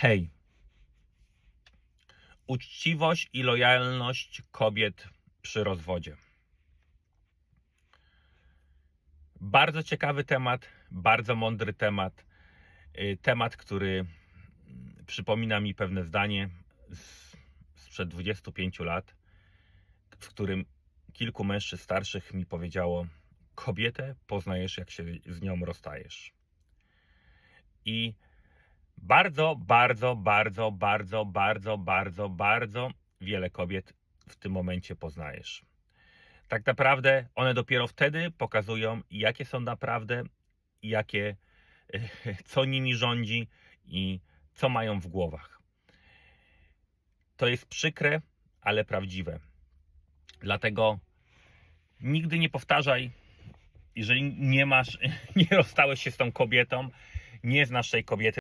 Hej. Uczciwość i lojalność kobiet przy rozwodzie. Bardzo ciekawy temat, bardzo mądry temat. Y, Temat, który przypomina mi pewne zdanie sprzed 25 lat, w którym kilku mężczyzn starszych mi powiedziało: Kobietę poznajesz, jak się z nią rozstajesz. I bardzo, bardzo, bardzo, bardzo, bardzo, bardzo, bardzo wiele kobiet w tym momencie poznajesz. Tak naprawdę one dopiero wtedy pokazują, jakie są naprawdę, jakie, co nimi rządzi i co mają w głowach. To jest przykre, ale prawdziwe. Dlatego nigdy nie powtarzaj, jeżeli nie masz, nie rozstałeś się z tą kobietą, nie znasz tej kobiety.